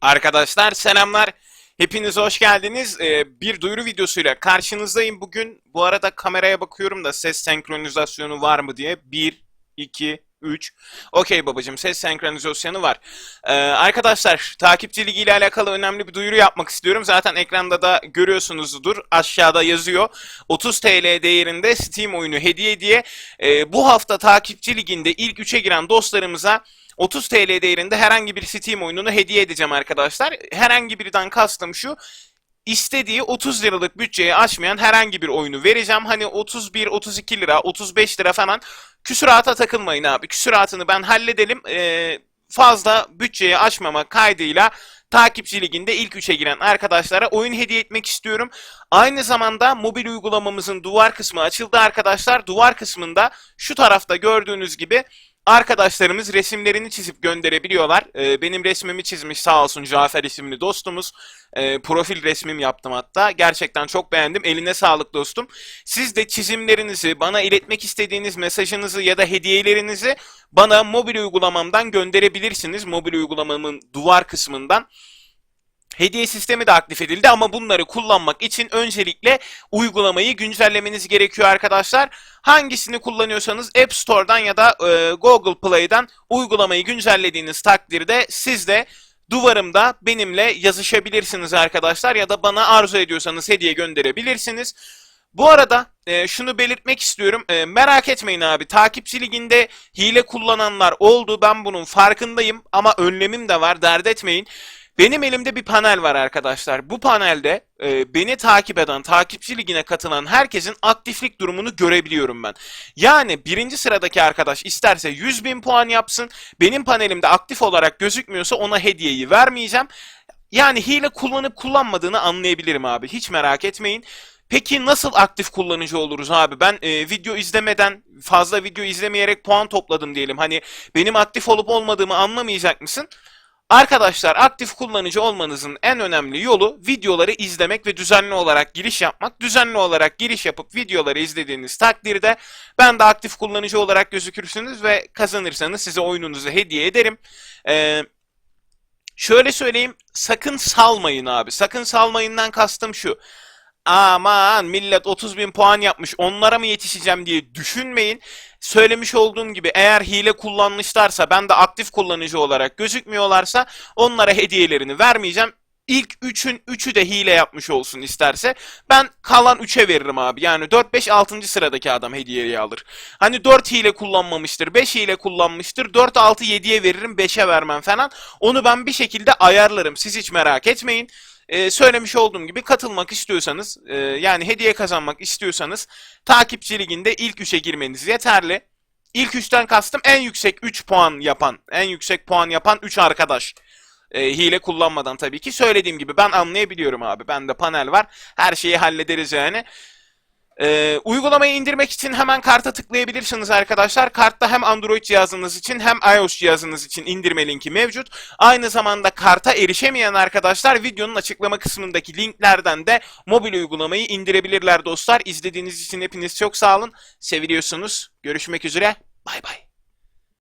Arkadaşlar selamlar. Hepiniz hoş geldiniz. Ee, bir duyuru videosuyla karşınızdayım bugün. Bu arada kameraya bakıyorum da ses senkronizasyonu var mı diye. 1, 2, 3. Okey babacım ses senkronizasyonu var. Ee, arkadaşlar takipçi ile alakalı önemli bir duyuru yapmak istiyorum. Zaten ekranda da görüyorsunuzdur. Aşağıda yazıyor. 30 TL değerinde Steam oyunu hediye diye. Ee, bu hafta takipçi liginde ilk 3'e giren dostlarımıza 30 TL değerinde herhangi bir Steam oyununu hediye edeceğim arkadaşlar. Herhangi birinden kastım şu. istediği 30 liralık bütçeyi aşmayan herhangi bir oyunu vereceğim. Hani 31, 32 lira, 35 lira falan küsurata takılmayın abi. Küsuratını ben halledelim. Ee, fazla bütçeyi aşmama kaydıyla takipçi liginde ilk 3'e giren arkadaşlara oyun hediye etmek istiyorum. Aynı zamanda mobil uygulamamızın duvar kısmı açıldı arkadaşlar. Duvar kısmında şu tarafta gördüğünüz gibi Arkadaşlarımız resimlerini çizip gönderebiliyorlar. Ee, benim resmimi çizmiş sağ olsun Cafer isimli dostumuz. Ee, profil resmim yaptım hatta. Gerçekten çok beğendim. Eline sağlık dostum. Siz de çizimlerinizi, bana iletmek istediğiniz mesajınızı ya da hediyelerinizi bana mobil uygulamamdan gönderebilirsiniz. Mobil uygulamamın duvar kısmından. Hediye sistemi de aktif edildi ama bunları kullanmak için öncelikle uygulamayı güncellemeniz gerekiyor arkadaşlar. Hangisini kullanıyorsanız App Store'dan ya da e, Google Play'den uygulamayı güncellediğiniz takdirde siz de duvarımda benimle yazışabilirsiniz arkadaşlar ya da bana arzu ediyorsanız hediye gönderebilirsiniz. Bu arada e, şunu belirtmek istiyorum. E, merak etmeyin abi. Takipçi liginde hile kullananlar oldu. Ben bunun farkındayım ama önlemim de var. Dert etmeyin. Benim elimde bir panel var arkadaşlar. Bu panelde e, beni takip eden, takipçi ligine katılan herkesin aktiflik durumunu görebiliyorum ben. Yani birinci sıradaki arkadaş isterse 100 bin puan yapsın. Benim panelimde aktif olarak gözükmüyorsa ona hediyeyi vermeyeceğim. Yani hile kullanıp kullanmadığını anlayabilirim abi. Hiç merak etmeyin. Peki nasıl aktif kullanıcı oluruz abi? Ben e, video izlemeden, fazla video izlemeyerek puan topladım diyelim. Hani benim aktif olup olmadığımı anlamayacak mısın? Arkadaşlar aktif kullanıcı olmanızın en önemli yolu videoları izlemek ve düzenli olarak giriş yapmak. Düzenli olarak giriş yapıp videoları izlediğiniz takdirde ben de aktif kullanıcı olarak gözükürsünüz ve kazanırsanız size oyununuzu hediye ederim. Ee, şöyle söyleyeyim sakın salmayın abi. Sakın salmayından kastım şu. Aman millet 30 bin puan yapmış onlara mı yetişeceğim diye düşünmeyin. Söylemiş olduğum gibi eğer hile kullanmışlarsa ben de aktif kullanıcı olarak gözükmüyorlarsa onlara hediyelerini vermeyeceğim. İlk 3'ün 3'ü de hile yapmış olsun isterse ben kalan 3'e veririm abi. Yani 4 5 6. sıradaki adam hediyeyi alır. Hani 4 hile kullanmamıştır, 5 hile kullanmıştır. 4 6 7'ye veririm, 5'e vermem falan. Onu ben bir şekilde ayarlarım. Siz hiç merak etmeyin. Ee, söylemiş olduğum gibi katılmak istiyorsanız e, yani hediye kazanmak istiyorsanız takipçi liginde ilk 3'e girmeniz yeterli. İlk 3'ten kastım en yüksek 3 puan yapan, en yüksek puan yapan 3 arkadaş. E, hile kullanmadan tabii ki. Söylediğim gibi ben anlayabiliyorum abi. Bende panel var. Her şeyi hallederiz yani. Ee, uygulamayı indirmek için hemen karta tıklayabilirsiniz arkadaşlar. Kartta hem Android cihazınız için hem iOS cihazınız için indirme linki mevcut. Aynı zamanda karta erişemeyen arkadaşlar videonun açıklama kısmındaki linklerden de mobil uygulamayı indirebilirler dostlar. İzlediğiniz için hepiniz çok sağ olun. Seviliyorsunuz. Görüşmek üzere. Bay bay.